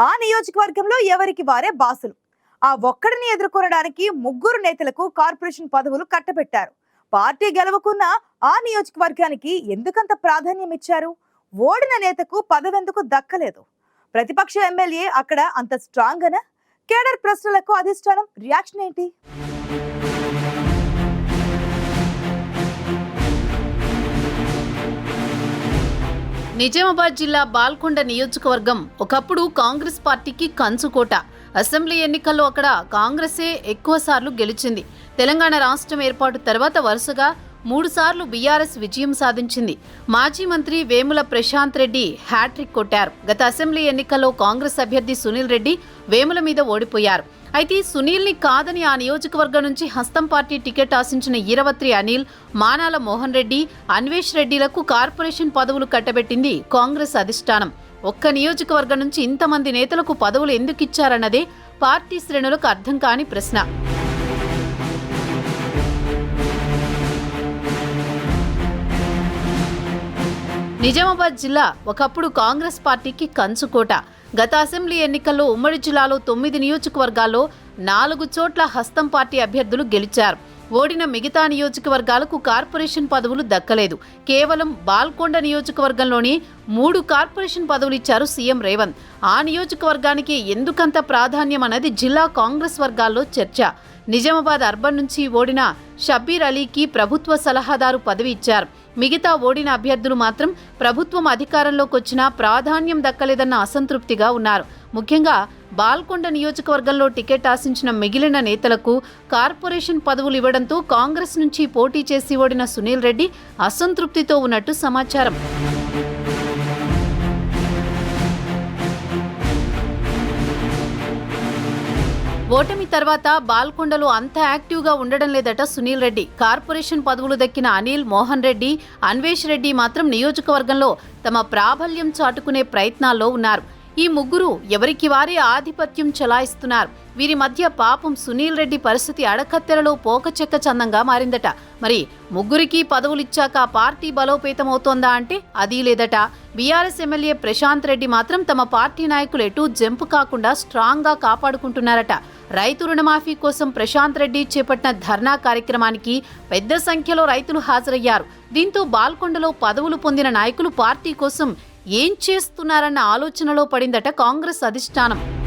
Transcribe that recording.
ఆ నియోజకవర్గంలో ఎవరికి వారే బాసులు. ఆ ఒక్కడిని ఎదుర్కొనడానికి ముగ్గురు నేతలకు కార్పొరేషన్ పదవులు కట్టబెట్టారు. పార్టీ గెలవకున్న ఆ నియోజకవర్గానికి ఎందుకంత ప్రాధాన్యం ఇచ్చారు? ఓడిన నేతకు పదవెందుకు దక్కలేదు. ప్రతిపక్ష ఎమ్మెల్యే అక్కడ అంత స్ట్రాంగ్ అనా? కేడర్ ప్రశ్నలకు అధిష్టానం రియాక్షన్ ఏంటి? నిజామాబాద్ జిల్లా బాల్కొండ నియోజకవర్గం ఒకప్పుడు కాంగ్రెస్ పార్టీకి కంచుకోట అసెంబ్లీ ఎన్నికల్లో అక్కడ కాంగ్రెసే ఎక్కువసార్లు గెలిచింది. తెలంగాణ రాష్ట్రం ఏర్పాటు తర్వాత వరుసగా మూడుసార్లు బీఆర్ఎస్ విజయం సాధించింది. మాజీ మంత్రి వేముల ప్రశాంత్ రెడ్డి హ్యాట్రిక్ కొట్టారు. గత అసెంబ్లీ ఎన్నికల్లో కాంగ్రెస్ అభ్యర్థి సునీల్ రెడ్డి వేముల మీద ఓడిపోయారు. అయితే సునీల్ని కాదని ఆ నియోజకవర్గం నుంచి హస్తం పార్టీ టికెట్ ఆశించిన ఈరవత్రి అనిల్ మానాల మోహన్ రెడ్డి అన్వేష్ రెడ్డిలకు కార్పొరేషన్ పదవులు కట్టబెట్టింది కాంగ్రెస్ అధిష్టానం. ఒక్క నియోజకవర్గం నుంచి ఇంతమంది నేతలకు పదవులు ఎందుకు ఇచ్చారన్నదే పార్టీ శ్రేణులకు అర్థం కాని ప్రశ్న. నిజామాబాద్ జిల్లా ఒకప్పుడు కాంగ్రెస్ పార్టీకి కంచుకోట గత అసెంబ్లీ ఎన్నికల్లో ఉమ్మడి జిల్లాలో తొమ్మిది నియోజకవర్గాల్లో నాలుగు చోట్ల హస్తం పార్టీ అభ్యర్థులు గెలిచారు. ఓడిన మిగతా నియోజకవర్గాలకు కార్పొరేషన్ పదవులు దక్కలేదు. కేవలం బాల్కొండ నియోజకవర్గంలోని మూడు కార్పొరేషన్ పదవులు ఇచ్చారు సీఎం రేవంత్. ఆ నియోజకవర్గానికి ఎందుకంత ప్రాధాన్యం అన్నది జిల్లా కాంగ్రెస్ వర్గాల్లో చర్చ. నిజామాబాద్ అర్బన్ నుంచి ఓడిన షబ్బీర్ అలీకి ప్రభుత్వ సలహాదారు పదవి ఇచ్చారు. మిగతా ఓడిన అభ్యర్థులు మాత్రం ప్రభుత్వం అధికారంలోకి వచ్చినా ప్రాధాన్యం దక్కలేదన్న అసంతృప్తిగా ఉన్నారు. ముఖ్యంగా బాల్కొండ నియోజకవర్గంలో టికెట్ ఆశించిన మిగిలిన నేతలకు కార్పొరేషన్ పదవులు ఇవ్వడంతో కాంగ్రెస్ నుంచి పోటీ చేసి ఓడిన సునీల్ రెడ్డి అసంతృప్తితో ఉన్నట్టు సమాచారం. ఓటమి తర్వాత బాల్కొండలో అంత యాక్టివ్గా ఉండడం లేదట సునీల్ రెడ్డి. కార్పొరేషన్ పదవులు దక్కిన అనిల్ మోహన్ రెడ్డి అన్వేష్ రెడ్డి మాత్రం నియోజకవర్గంలో తమ ప్రాబల్యం చాటుకునే ప్రయత్నాల్లో ఉన్నారు. ఈ ముగ్గురు ఎవరికి వారే ఆధిపత్యం చెలాయిస్తున్నారు. వీరి మధ్య పాపం సునీల్ రెడ్డి పరిస్థితి అడకత్తెరలో పోకచెక్క చందంగా మారిందట. మరి ముగ్గురికి పదవులిచ్చాక పార్టీ బలోపేతమవుతోందా అంటే అది లేదట. బీఆర్ఎస్ ఎమ్మెల్యే ప్రశాంత్ రెడ్డి మాత్రం తమ పార్టీ నాయకులు ఎటు జంపు కాకుండా స్ట్రాంగ్గా కాపాడుకుంటున్నారట. రైతు రుణమాఫీ కోసం ప్రశాంత్ రెడ్డి చేపట్టిన ధర్నా కార్యక్రమానికి పెద్ద సంఖ్యలో రైతులు హాజరయ్యారు. దీంతో బాల్కొండలో పదవులు పొందిన నాయకులు పార్టీ కోసం ఏం చేస్తున్నారన్న ఆలోచనలో పడిందట కాంగ్రెస్ అధిష్టానం.